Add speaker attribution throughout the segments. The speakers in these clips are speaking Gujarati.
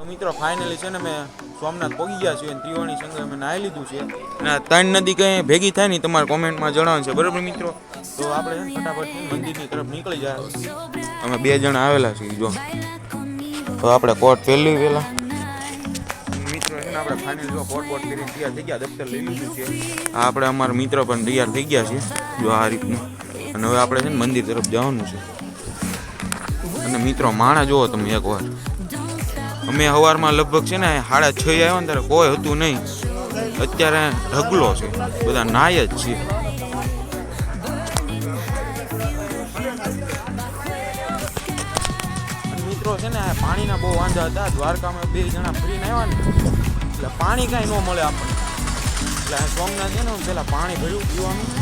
Speaker 1: તો મિત્રો ફાઇનલી છે ને મેં સોમનાથ પહોંચી ગયા છીએ ત્રિવાણી મેં નાહી લીધું છે. અને ત્રણ નદી કંઈ ભેગી થાય ને તમારે કોમેન્ટમાં જણાવવાનું છે. બરાબર મિત્રો? તો આપણે ફટાફટ મંદિરની તરફ નીકળી જાય. અમે બે જણા આવેલા છીએ, જો. તો આપણે કોટ પહેલી પહેલા. મિત્રો આપણે ફાઇનલ છે. આપણે અમારા મિત્ર પણ તૈયાર થઈ ગયા છે, જો આ રીતનું. અને હવે આપણે છે ને મંદિર તરફ જવાનું છે. અને મિત્રો, માણા જુઓ તમે એકવાર. અમે સવારમાં લગભગ છે ને સાડા છ આવ્યા ને ત્યારે કોઈ હતું નહીં. અત્યારે ઢગલો છે. બધા નાય જ છે મિત્રો છે ને પાણીના બહુ વાંધા હતા. દ્વારકામાં બે જણા ફરીને આવ્યા ને, એટલે પાણી કાંઈ ન મળે આપણને. એટલે સોમનાથ છે ને પેલા પાણી ભર્યું પીવાનું.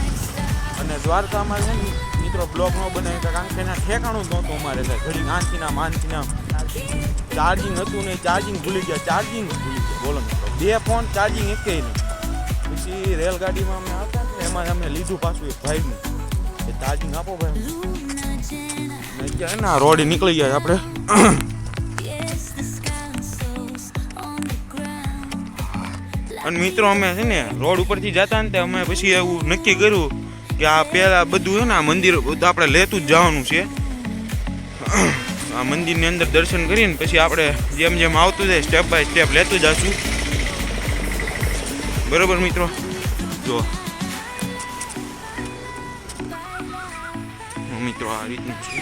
Speaker 1: અને દ્વારકામાં છે ને, મિત્રો બ્લોક ન બનાવી કારણ કે એના ઠેકાણું નહોતું અમારે કાંઈ ઘડી આંચીના માનસીના ચાર્જિંગ હતું નહીં ચાર્જિંગ ભૂલી ગયા. ચાર્જિંગ ભૂલી ગયા. બોલો મિત્રો. બે ફોન ચાર્જિંગ એકે નહીં. પછી રેલગાડીમાં અમે હતા ને, એમાં અમે લીધું પાછું એક ભાઈનું. એ ચાર્જિંગ આપો ભાઈ. ને ના, રોડ નીકળી ગયા આપણે. અને મિત્રો, અમે છે ને રોડ ઉપરથી જતા ને તે અમે પછી એવું નક્કી કર્યું કે આ પહેલા બધું છે ને, આ મંદિર બધું આપણે લેતું જ જવાનું છે. આ મંદિરની અંદર દર્શન કરીને પછી આપણે જેમ જેમ આવતું જાય સ્ટેપ બાય સ્ટેપ લેતું જશું. બરોબર મિત્રો? જો. મિત્રો આ રીતનું છે.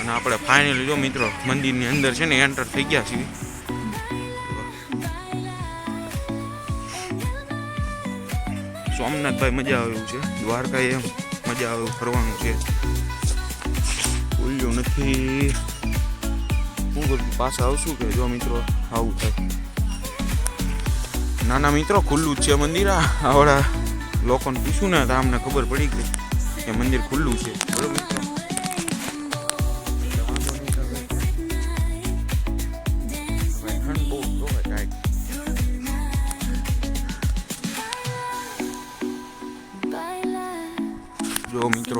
Speaker 1: અને આપણે ફાઇનલી જો મિત્રો મંદિરની અંદર છે ને એન્ટર થઈ ગયા છીએ. સોમનાથભાઈ મજા આવે એવું છે. દ્વારકા એમ મજા આવે ફરવાનું છે. ખુલ્યું નથી. શું કરું પાછા આવશું કે જો મિત્રો આવું થાય. નાના મિત્રો ખુલ્લું છે મંદિર. આવડા લોકોને પૂછ્યું ને તો અમને ખબર પડી ગઈ કે મંદિર ખુલ્લું છે. બરોબર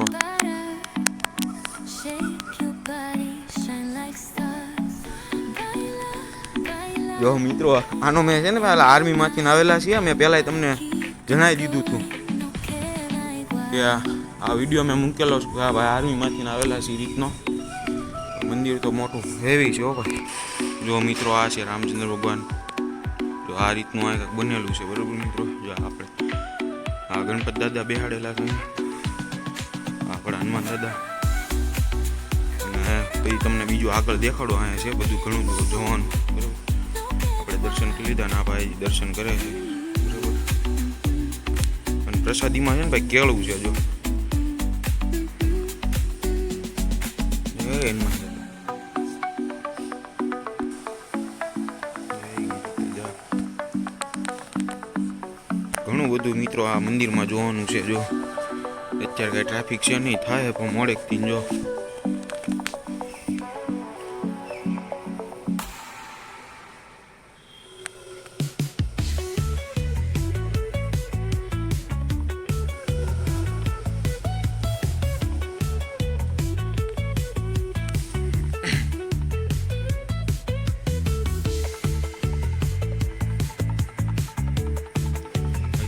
Speaker 1: મિત્રો જો મિત્રો, આનો મેં છે ને પેલા આર્મીમાંથી આવેલા છીએ, મેં પહેલાં તમને જણાવી દીધું હતું કે આ વીડિયો મેં મૂકેલો છે. આ ભાઈ આર્મીમાંથી આવેલા છે રીતનો. મંદિર તો મોટું હેવી છે ભાઈ. જો મિત્રો, આ છે રામચંદ્ર ભગવાન. જો આ રીતનું આ બનેલું છે. બરાબર મિત્રો? જો આપણે આ ગણપત દાદા બેહાડેલા છે. હનુમાન દાદા. અને પછી તમને બીજું આગળ દેખાડો, અહીંયા છે બધું ઘણું બધું જોવાનું. બરોબર? આપણે દર્શન કરી લીધા ના ભાઈ દર્શન કરે છે. બરોબર? અને પ્રસાદીમાં છે ને ભાઈ કેળું છે જો. ઘણું બધું મિત્રો આ મંદિરમાં જોવાનું છે જો. અત્યારે કઈ ટ્રાફિક છે નહીં, થાય પણ મોડેકથી જો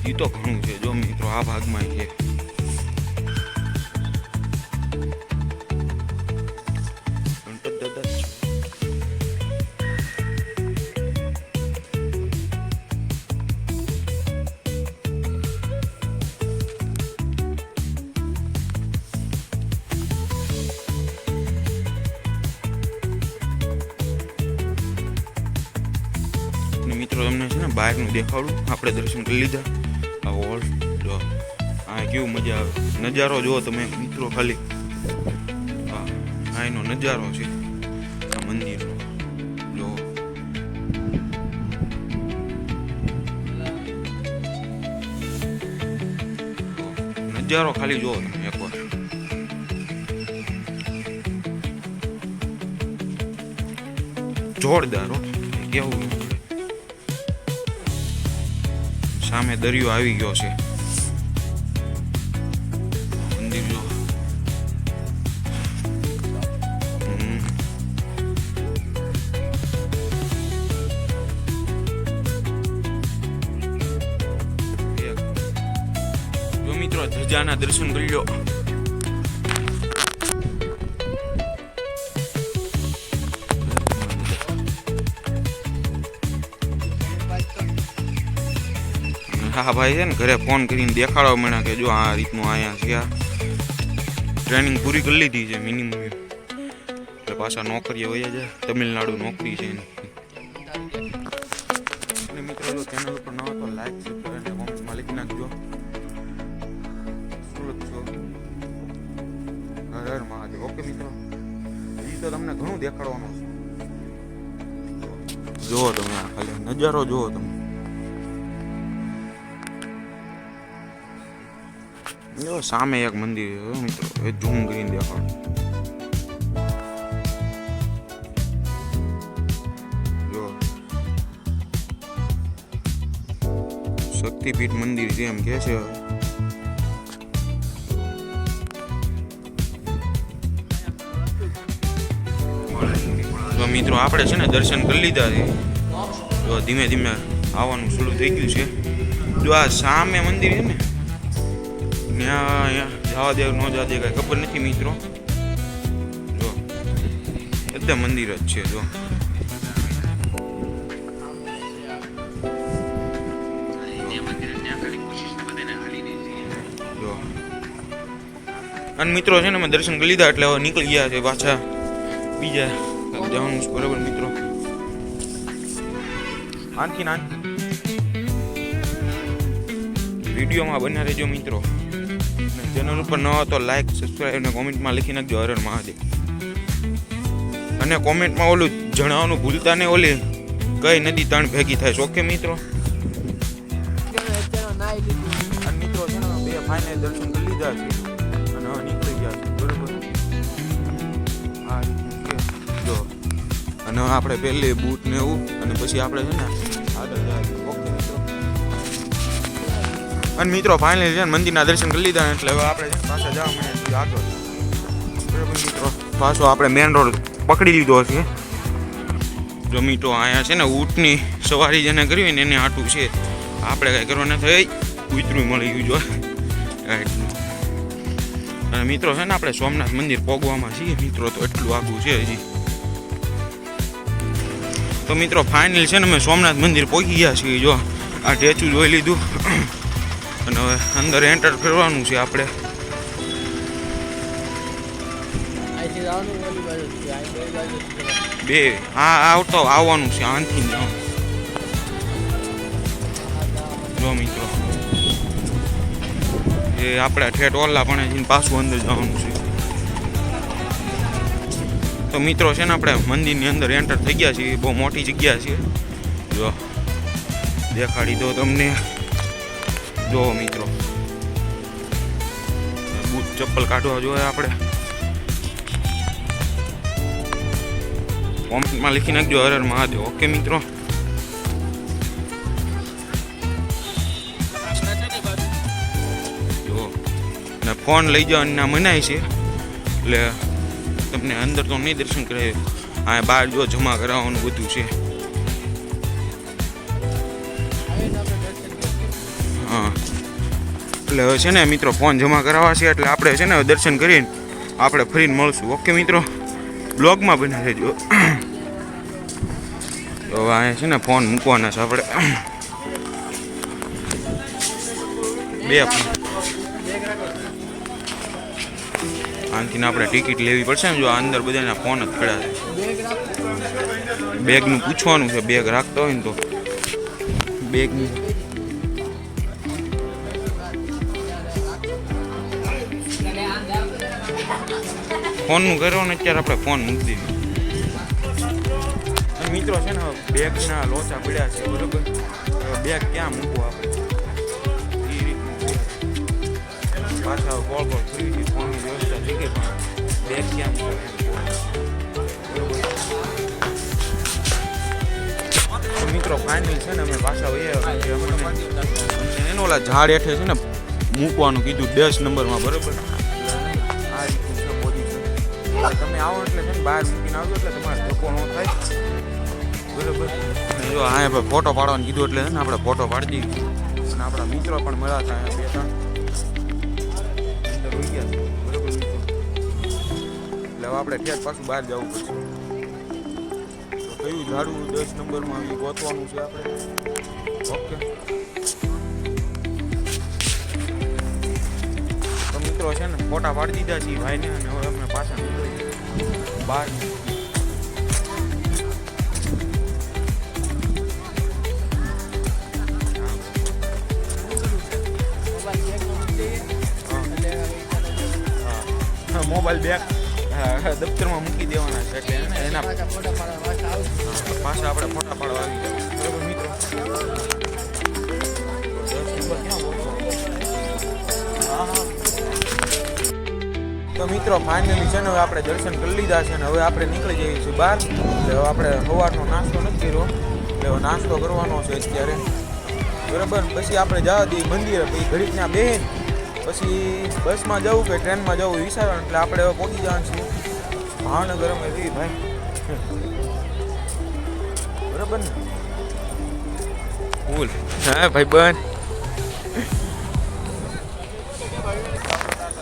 Speaker 1: હજી તો ઘણું છે, જો મિત્રો, આ ભાગમાં છે ને બહારનું દેખાડું. આપણે દર્શન કરી લીધા. આ જો, આ કેવું મજા આવે. નજારો જુઓ તમે, મિત્રો ખાલી. આ એનો નજારો છે. આ મંદિરનો. જો. નજારો ખાલી જુઓ તમે એકવાર. જોરદાર કેવું સામે દરિયો આવી ગયો છે. મંદિરનો મિત્રો ધજાના દર્શન કરી લો. હા ભાઈ છે ને, ઘરે ફોન કરીને દેખાડવા મળ્યા કે જો આ રીતનું અહીંયા છે. આ ટ્રેનિંગ પૂરી કરી લીધી છે મિનિમમ એટલે પાછા નોકરીએ હોય છે તમિલનાડુ નોકરી છે એની. મિત્રો ચેનલ ઉપર ન તો લાઈક સબસ્ક્રાઈબ અને કોમેન્ટમાં લખી નાખજો. ઓકે મિત્રો. હજી તો તમને ઘણું દેખાડવાનું જુઓ તમે આ ખાલી નજારો જુઓ તમે. જો, સામે એક મંદિર છે મિત્રો. એ ઝૂમ કરીને દેખાડો. જો. શક્તિપીઠ મંદિર એમ કે છે. તો મિત્રો, આપણે છે ને દર્શન કરી લીધા છે. જો, ધીમે ધીમે આવવાનું શરૂ થઈ ગયું છે. જો, આ સામે મંદિર છે ને ત્યાં અહીંયા જવા દે, ન જવા દે, કાંઈ ખબર નથી મિત્રો. જો, બધા મંદિર જ છે, જો. અને મિત્રો છે ને, અમે દર્શન કરી લીધા એટલે હવે નીકળી ગયા છે પાછા. બીજા જવાનું છે, બરાબર મિત્રો? આનથી ને વિડીયોમાં બન્યા રહેજો મિત્રો. ચેનલ ઉપર ન હોય તો લાઈક સબસ્ક્રાઈબ અને કોમેન્ટમાં લખી નાખજો હરણ મહાદેવ. અને કોમેન્ટમાં ઓલું જણાવવાનું ભૂલતા નહીં, ઓલી કઈ નદી ત્રણ ભેગી થાય છે. ઓકે મિત્રો? બે ફાઇનલ દર્શન લીધા છે. અને જો, અને આપણે પહેલે બૂટ ને એવું, અને પછી આપણે છે ને અને મિત્રો ફાઇનલી છે મંદિરના દર્શન કરી લીધા એટલે હવે આપણે પાછા જવા આગળ. મિત્રો, પાછો આપણે મેન રોડ પકડી લીધો છે જો મિત્રો, અહીંયા છે ને ઊંટની સવારી જેને કરવી હોય ને એને આટું છે. આપણે કાંઈ કરવા નથી. કૂતરું મળી ગયું જો. અને મિત્રો, છે ને આપણે સોમનાથ મંદિર પોગવામાં છીએ. મિત્રો, તો એટલું આગું છે હજી. તો મિત્રો ફાઇનલ છે ને અમે સોમનાથ મંદિર પહોંચી ગયા છીએ જો. આ ટેચું જોઈ લીધું. અને હવે અંદર એન્ટર કરવાનું છે આપણે.
Speaker 2: બે હા
Speaker 1: આવ તો આવતો આવવાનું છે આનથી જો મિત્રો. એ આપણે ઠેઠ ઓલા પણ જઈને પાછું અંદર જવાનું છે. તો મિત્રો છે ને આપણે મંદિરની અંદર એન્ટર થઈ ગયા છીએ બહુ મોટી જગ્યા છે. જો દેખાડી દો તમને. જો મિત્રો. બૂટ ચપ્પલ કાઢવા જોઈએ આપણે. કોમેન્ટમાં લખી નાખજો હર હર મહાદેવ. ઓકે મિત્રો? જો ને ફોન લઈ જાઓ અને મનાય છે. એટલે તમને અંદર તો નહીં દર્શન કરાવે આ બહાર જો જમા કરાવવાનું બધું છે. એટલે હવે છે ને મિત્રો, ફોન જમા કરાવવા છે એટલે આપણે છે ને દર્શન કરીને આપણે ફરીને મળશું. ઓકે મિત્રો, બ્લોગમાં બની રહેજો. તો અહીંયા છે ને ફોન મૂકવાના છે આપણે. બે આનથી આપણે ટિકિટ લેવી પડશે ને જો અંદર બધાના ફોન જ ખડા છે. બેગનું પૂછવાનું છે, બેગ રાખતા હોય ને તો. બેગની. ફોનનું કર્યો ને અત્યારે આપણે ફોન મૂકી દીધો. મિત્રો છે ને બેગના લોચા પડ્યા છે બરોબર? બેગ ક્યાં મૂકવું આપણે? એ રીતનું પાછા ગોળ ગોળ ફરી છે ફોનની વ્યવસ્થા થઈ ગઈ પણ બેગ ક્યાં મૂકવું? મિત્રો ફાઇનલ છે ને અમે પાછા અમને એનો ઓલા ઝાડ હેઠે છે ને મૂકવાનું કીધું દસ નંબરમાં બરોબર? તમે આવો એટલે છે ને બહાર મૂકીને આવજો એટલે તમારે ધક્કો ન થાય. બરોબર? જો અહીંયા ફોટો પાડવાનું કીધું એટલે છે ને આપણે ફોટો પાડી દઈએ અને આપણા મિત્રો પણ મળ્યા હતા બે ત્રણ. છે. એટલે હવે આપણે ઠેર પાછું બહાર જવું પડશે. તો કયું ઝાડું દસ નંબરમાં એ ગોતવાનું છે આપણે? ઓકે. તો મિત્રો છે ને ફોટા પાડી દીધા છે ભાઈને અને હવે અમે પાછા નીકળી બહાર
Speaker 2: મોબાઈલ બેગ
Speaker 1: દફતરમાં મૂકી દેવાના છે એટલે એના
Speaker 2: પાછા
Speaker 1: આપણે ફોટા પાડવા મિત્રો? તો મિત્રો ફાઇનલી છે ને હવે આપણે દર્શન કરી લીધા છે ને હવે આપણે નીકળી જઈએ છીએ બહાર. એટલે હવે આપણે સવારનો નાસ્તો નથી કર્યો. એટલે હવે નાસ્તો કરવાનો છે અત્યારે. બરાબર? પછી આપણે જવા દઈએ મંદિરે, પછી ઘડીક ત્યાં બેહીને. પછી બસમાં જવું કે ટ્રેનમાં જવું વિચારવાનું, એટલે આપણે હવે પહોંચી જવાનું છીએ ભાવનગર અમે જઈએ ભાઈ. બરાબર ને? ફૂલ. હા, ભાઈ, બન.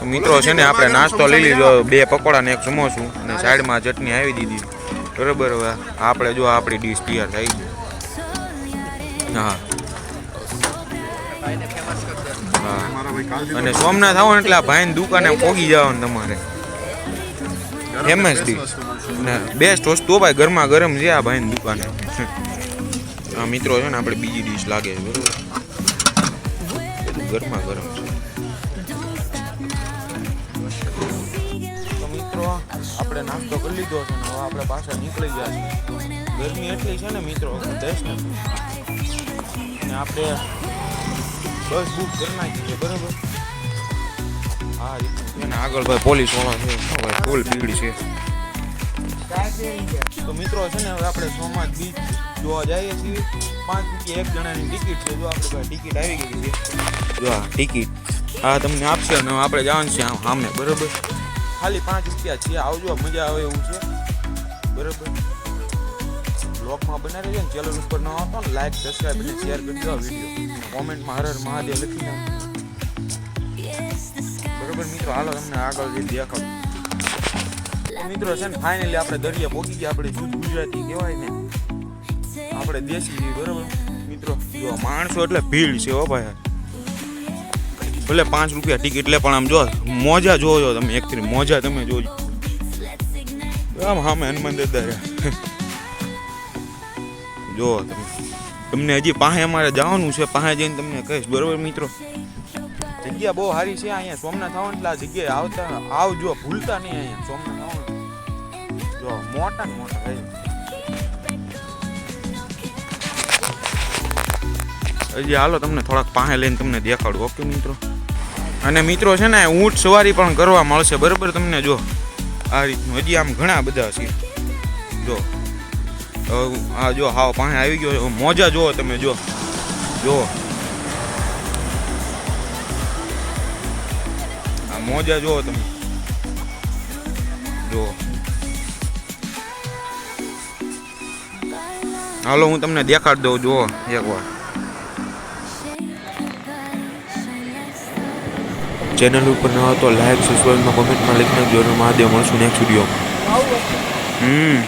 Speaker 1: મિત્રો છે ને, આપણે નાસ્તો લઈ લીધો. બે પકોડા ને એક સમોસું અને સાઈડમાં ચટણી આવી દીધી. બરાબર, હવે આપણે જો આપણી ડીશ તૈયાર થઈ ગઈ. હા. અને સોમનાથ આવો એટલે આ ભાઈની દુકાને પોગી જવાનું તમારે. ને બેસ્ટ વસ્તુ ભાઈ ગરમા ગરમ છે આ ભાઈની દુકાને. આ મિત્રો છે ને, આપણે બીજી ડીશ લાગે બરોબર. ગરમા ગરમ છે. આપણે નાસ્તો કરી લીધો છે ને હવે આપણે પાછા નીકળી ગયા છે ગરમી એટલી છે ને મિત્રો દસ ને. ને આપણે બસ બુક કરી નાખી છે બરાબર? હા એને આગળ ભાઈ પોલીસવાળા છે ભાઈ ફૂલ ભીડ છે. તો મિત્રો છે ને હવે આપણે સોમનાથ બીચ જોવા જઈએ છીએ. પાંચ રૂપિયા એક જણાની ટિકિટ છે જો આપણે ટિકિટ આવી ગઈ છે. જો આ ટિકિટ હા તમને આપશે અને આપણે જવાનું છે આમ સામે બરોબર? ખાલી પાંચ રૂપિયા છે. આવજો, મજા આવે એવું છે. બરોબર? બ્લોગમાં બનાવી રહેજો ને ચેનલ ઉપર ન આવતો ને લાઈક સબસ્ક્રાઈબ અને શેર કરજો વીડિયો કોમેન્ટમાં હર હર મહાદેવ લખી બરોબર મિત્રો? હાલો, તમને આગળ જઈ દેખાડું. મિત્રો છે ને ફાઇનલી આપણે દરિયા પહોંચી ગયા. આપણે શુદ્ધ ગુજરાતી કહેવાય ને. આપણે દેશી બરોબર? મિત્રો, જો માણસો એટલે ભીડ છે હો ભાઈ. ભલે પાંચ રૂપિયા ટિકિટ લે, પણ આમ જો, મોજા જોજો તમે એકથી મોજા તમે જોજો. આમ હા મેં હનુમાન દાદા જો તમે, તમને હજી પાસે અમારે જવાનું છે પાસે જઈને તમને કહીશ, બરોબર મિત્રો? જગ્યા બહુ સારી છે અહીંયા, સોમનાથ આવો જગ્યાએ આવતા, આવજો, ભૂલતા નહીં અહીંયા, સોમનાથ આવો જો, મોટા મોટા ભાઈ હજી હાલો, તમને થોડાક પાસે લઈને તમને દેખાડું, ઓકે મિત્રો? અને મિત્રો છે ને, ઊંટ સવારી પણ કરવા મળશે. બરાબર તમને જો, આ રીતનું. હજી આમ ઘણા બધા છે. જો આ જો હાવ પાસે આવી ગયો મોજા જુઓ તમે, જો. જુઓ આ મોજા જુઓ તમે. જુઓ હાલો, હું તમને દેખાડી દઉં, જુઓ, એકવાર.
Speaker 3: ચેનલ ઉપર ન હતો લાઈક સબસ્ક્રાઈબમાં કોમેન્ટમાં લખી નાખજો મહાદેવ મળશું નેક્સ્ટ
Speaker 2: વીડિયો
Speaker 1: હમ.